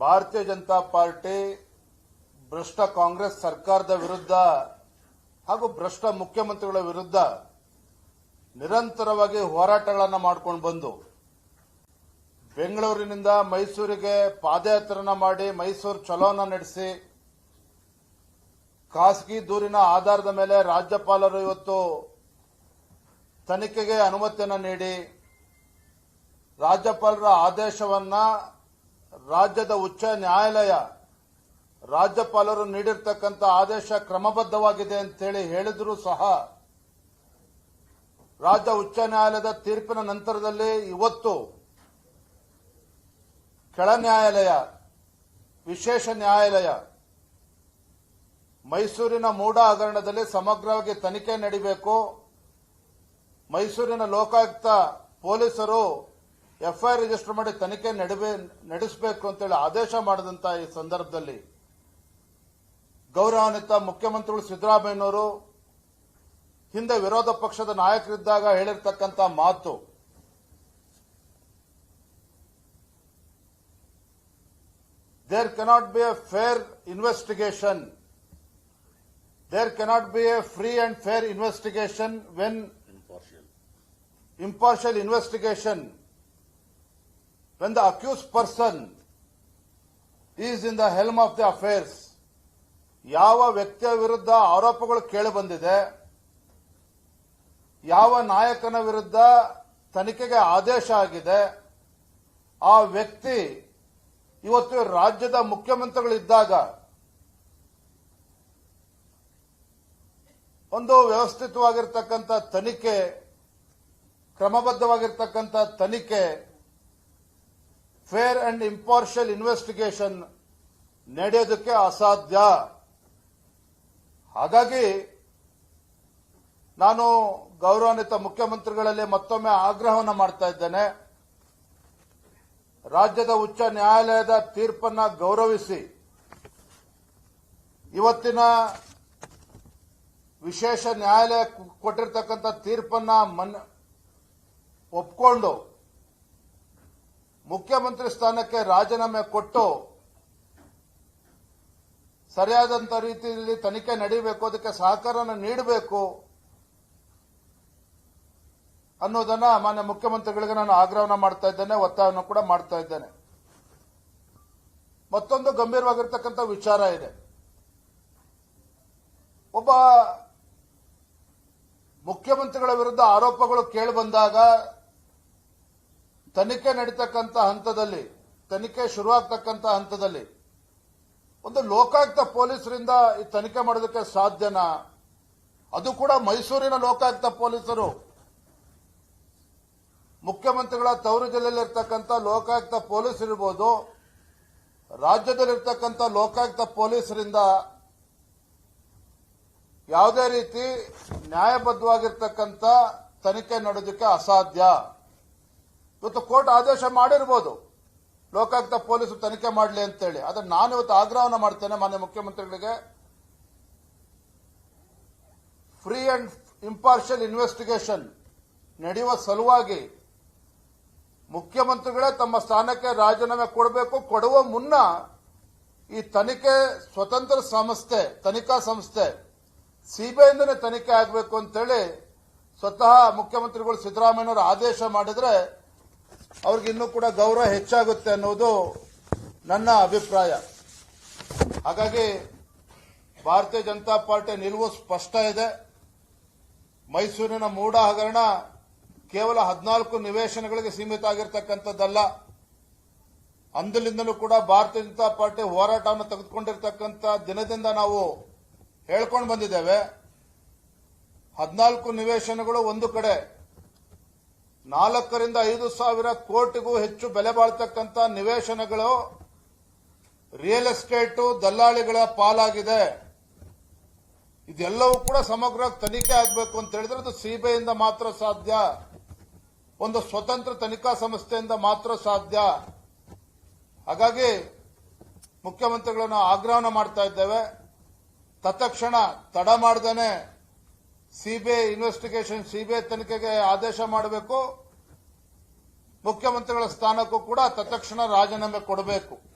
ಭಾರತೀಯ ಜನತಾ ಪಾರ್ಟಿ ಭ್ರಷ್ಟ ಕಾಂಗ್ರೆಸ್ ಸರ್ಕಾರದ ವಿರುದ್ಧ ಹಾಗೂ ಭ್ರಷ್ಟ ಮುಖ್ಯಮಂತ್ರಿಗಳ ವಿರುದ್ಧ ನಿರಂತರವಾಗಿ ಹೋರಾಟಗಳನ್ನು ಮಾಡ್ಕೊಂಡು ಬಂದು ಬೆಂಗಳೂರಿನಿಂದ ಮೈಸೂರಿಗೆ ಪಾದಯಾತ್ರೆನ ಮಾಡಿ ಮೈಸೂರು ಚಲೋನ ನಡೆಸಿ ಖಾಸಗಿ ದೂರಿನ ಆಧಾರದ ಮೇಲೆ ರಾಜ್ಯಪಾಲರು ಇವತ್ತು ತನಿಖೆಗೆ ಅನುಮತಿಯನ್ನು ನೀಡಿ ರಾಜ್ಯಪಾಲರ ಆದೇಶವನ್ನ ರಾಜ್ಯದ ಉಚ್ಚ ನ್ಯಾಯಾಲಯ ರಾಜ್ಯಪಾಲರು ನೀಡಿರ್ತಕ್ಕಂಥ ಆದೇಶ ಕ್ರಮಬದ್ಧವಾಗಿದೆ ಅಂತೇಳಿ ಹೇಳಿದರೂ ಸಹ ರಾಜ್ಯ ಉಚ್ಚ ನ್ಯಾಯಾಲಯದ ತೀರ್ಪಿನ ನಂತರದಲ್ಲಿ ಇವತ್ತು ಕೆಳ ನ್ಯಾಯಾಲಯ, ವಿಶೇಷ ನ್ಯಾಯಾಲಯ ಮೈಸೂರಿನ ಮೂಡ ಹಗರಣದಲ್ಲಿ ಸಮಗ್ರವಾಗಿ ತನಿಖೆ ನಡೀಬೇಕು. ಮೈಸೂರಿನ ಲೋಕಾಯುಕ್ತ ಪೊಲೀಸರು ಎಫ್ಐಆರ್ ರಿಜಿಸ್ಟರ್ ಮಾಡಿ ತನಿಖೆ ನಡುವೆ ನಡೆಸಬೇಕು ಅಂತೇಳಿ ಆದೇಶ ಮಾಡಿದಂತ ಈ ಸಂದರ್ಭದಲ್ಲಿ ಗೌರವಾನ್ವಿತ ಮುಖ್ಯಮಂತ್ರಿಗಳು ಸಿದ್ದರಾಮಯ್ಯನವರು ಹಿಂದೆ ವಿರೋಧ ಪಕ್ಷದ ನಾಯಕರಿದ್ದಾಗ ಹೇಳಿರ್ತಕ್ಕಂಥ ಮಾತು. There cannot be a fair investigation there cannot be a free and fair investigation when impartial investigation when the accused person is in the helm of the affairs, ಯಾವ ವ್ಯಕ್ತಿಯ ವಿರುದ್ಧ ಆರೋಪಗಳು ಕೇಳಿ ಬಂದಿದೆ, ಯಾವ ನಾಯಕನ ವಿರುದ್ಧ ತನಿಖೆಗೆ ಆದೇಶ ಆಗಿದೆ, ಆ ವ್ಯಕ್ತಿ ಇವತ್ತು ರಾಜ್ಯದ ಮುಖ್ಯಮಂತ್ರಿಗಳಿದ್ದಾಗ ಒಂದು ವ್ಯವಸ್ಥಿತವಾಗಿರ್ತಕ್ಕಂಥ ತನಿಖೆ, ಕ್ರಮಬದ್ಧವಾಗಿರ್ತಕ್ಕಂಥ ತನಿಖೆ ಫೇರ್ ಅಂಡ್ ಇಂಪಾರ್ಷಿಯಲ್ ಇನ್ವೆಸ್ಟಿಗೇಷನ್ ನಡೆಯೋದಕ್ಕೆ ಅಸಾಧ್ಯ. ಹಾಗಾಗಿ ನಾನು ಗೌರವಾನ್ವಿತ ಮುಖ್ಯಮಂತ್ರಿಗಳಲ್ಲಿ ಮತ್ತೊಮ್ಮೆ ಆಗ್ರಹವನ್ನು ಮಾಡ್ತಾ ಇದ್ದೇನೆ. ರಾಜ್ಯದ ಉಚ್ಚ ನ್ಯಾಯಾಲಯದ ತೀರ್ಪನ್ನ ಗೌರವಿಸಿ ಇವತ್ತಿನ ವಿಶೇಷ ನ್ಯಾಯಾಲಯ ಕೊಟ್ಟಿರ್ತಕ್ಕಂಥ ತೀರ್ಪನ್ನ ಮನ್ ಒಪ್ಕೊಂಡು ಮುಖ್ಯಮಂತ್ರಿ ಸ್ಥಾನಕ್ಕೆ ರಾಜೀನಾಮೆ ಕೊಟ್ಟು ಸರಿಯಾದಂತ ರೀತಿಯಲ್ಲಿ ತನಿಖೆ ನಡೀಬೇಕು, ಅದಕ್ಕೆ ಸಹಕಾರನ ನೀಡಬೇಕು ಅನ್ನೋದನ್ನ ಮಾನ್ಯ ಮುಖ್ಯಮಂತ್ರಿಗಳಿಗೆ ನಾನು ಆಗ್ರಹವನ್ನು ಮಾಡ್ತಾ ಇದ್ದೇನೆ, ಒತ್ತಾಯವನ್ನು ಕೂಡ ಮಾಡ್ತಾ ಇದ್ದೇನೆ. ಮತ್ತೊಂದು ಗಂಭೀರವಾಗಿರ್ತಕ್ಕಂಥ ವಿಚಾರ ಇದೆ. ಒಬ್ಬ ಮುಖ್ಯಮಂತ್ರಿಗಳ ವಿರುದ್ಧ ಆರೋಪಗಳು ಕೇಳಿ ಬಂದಾಗ ತನಿಖೆ ನಡೀತಕ್ಕಂಥ ಹಂತದಲ್ಲಿ, ತನಿಖೆ ಶುರುವಾಗ್ತಕ್ಕಂಥ ಹಂತದಲ್ಲಿ ಒಂದು ಲೋಕಾಯುಕ್ತ ಪೊಲೀಸರಿಂದ ಈ ತನಿಖೆ ಮಾಡೋದಕ್ಕೆ ಸಾಧ್ಯನಾ? ಅದು ಕೂಡ ಮೈಸೂರಿನ ಲೋಕಾಯುಕ್ತ ಪೊಲೀಸರು. ಮುಖ್ಯಮಂತ್ರಿಗಳ ತವರು ಜಿಲ್ಲೆಯಲ್ಲಿರ್ತಕ್ಕಂಥ ಲೋಕಾಯುಕ್ತ ಪೊಲೀಸ್ ಇರ್ಬೋದು ರಾಜ್ಯದಲ್ಲಿರ್ತಕ್ಕಂಥ ಲೋಕಾಯುಕ್ತ ಪೊಲೀಸರಿಂದ ಯಾವುದೇ ರೀತಿ ನ್ಯಾಯಬದ್ಧವಾಗಿರ್ತಕ್ಕಂಥ ತನಿಖೆ ನಡೆಯೋದಕ್ಕೆ ಅಸಾಧ್ಯ. ಇವತ್ತು ಕೋರ್ಟ್ ಆದೇಶ ಮಾಡಿರ್ಬೋದು. ಲೋಕಾಯುಕ್ತ ಪೊಲೀಸರು ತನಿಖೆ ಮಾಡಲಿ ಅಂತೇಳಿ. ಆದ್ರೆ ನಾನು ಇವತ್ತು ಆಗ್ರಹವನ್ನು ಮಾಡ್ತೇನೆ ಮಾನ್ಯ ಮುಖ್ಯಮಂತ್ರಿಗಳಿಗೆ. ಫ್ರೀ ಅಂಡ್ ಇಂಪಾರ್ಷಿಯಲ್ ಇನ್ವೆಸ್ಟಿಗೇಷನ್ ನಡೆಯುವ ಸಲುವಾಗಿ ಮುಖ್ಯಮಂತ್ರಿಗಳೇ ತಮ್ಮ ಸ್ಥಾನಕ್ಕೆ ರಾಜೀನಾಮೆ ಕೊಡಬೇಕು. ಕೊಡುವ ಮುನ್ನ ಈ ತನಿಖೆ ಸ್ವತಂತ್ರ ಸಂಸ್ಥೆ, ತನಿಖಾ ಸಂಸ್ಥೆ, ಸಿಬಿಐಯಿಂದನೇ ತನಿಖೆ ಆಗಬೇಕು ಅಂತೇಳಿ ಸ್ವತಃ ಮುಖ್ಯಮಂತ್ರಿಗಳು ಸಿದ್ದರಾಮಯ್ಯನವರು ಆದೇಶ ಮಾಡಿದ್ರೆ ಅವ್ರಿಗೆ ಇನ್ನೂ ಕೂಡ ಗೌರವ ಹೆಚ್ಚಾಗುತ್ತೆ ಅನ್ನೋದು ನನ್ನ ಅಭಿಪ್ರಾಯ. ಹಾಗಾಗಿ ಭಾರತೀಯ ಜನತಾ ಪಾರ್ಟಿ ನಿಲುವು ಸ್ಪಷ್ಟ ಇದೆ. ಮೈಸೂರಿನ ಮೂಡ ಹಗರಣ ಕೇವಲ ಹದಿನಾಲ್ಕು ನಿವೇಶನಗಳಿಗೆ ಸೀಮಿತ ಆಗಿರ್ತಕ್ಕಂಥದ್ದಲ್ಲ. ಅಂದಲಿಂದಲೂ ಕೂಡ ಭಾರತೀಯ ಜನತಾ ಪಾರ್ಟಿ ಹೋರಾಟವನ್ನು ತೆಗೆದುಕೊಂಡಿರ್ತಕ್ಕಂಥ ದಿನದಿಂದ ನಾವು ಹೇಳ್ಕೊಂಡು ಬಂದಿದ್ದೇವೆ. ಹದಿನಾಲ್ಕು ನಿವೇಶನಗಳು ಒಂದು ಕಡೆ ನಾಲ್ಕರಿಂದ ಐದು ಸಾವಿರ ಕೋಟಿಗೂ ಹೆಚ್ಚು ಬೆಲೆ ಬಾಳ್ತಕ್ಕಂಥ ನಿವೇಶನಗಳು ರಿಯಲ್ ಎಸ್ಟೇಟು ದಲ್ಲಾಳಿಗಳ ಪಾಲಾಗಿದೆ. ಇದೆಲ್ಲವೂ ಕೂಡ ಸಮಗ್ರ ತನಿಖೆ ಆಗಬೇಕು ಅಂತ ಹೇಳಿದ್ರೆ ಅದು ಸಿಬಿಐಯಿಂದ ಮಾತ್ರ ಸಾಧ್ಯ. ಒಂದು ಸ್ವತಂತ್ರ ತನಿಖಾ ಸಂಸ್ಥೆಯಿಂದ ಮಾತ್ರ ಸಾಧ್ಯ. ಹಾಗಾಗಿ ಮುಖ್ಯಮಂತ್ರಿಗಳನ್ನು ಆಗ್ರಹನ ಮಾಡ್ತಾ ಇದ್ದೇವೆ. ತತ್ಕ್ಷಣ ತಡ ಮಾಡ್ದೇನೆ. ಸಿಬಿಐ ಇನ್ವೆಸ್ಟಿಗೇಷನ್ ಸಿಬಿಐ ತನಿಖೆಗೆ ಆದೇಶ ಮಾಡಬೇಕು. ಮುಖ್ಯಮಂತ್ರಿಗಳ ಸ್ಥಾನಕ್ಕೂ ಕೂಡ ತತ್ಕ್ಷಣ ರಾಜೀನಾಮೆ ಕೊಡಬೇಕು.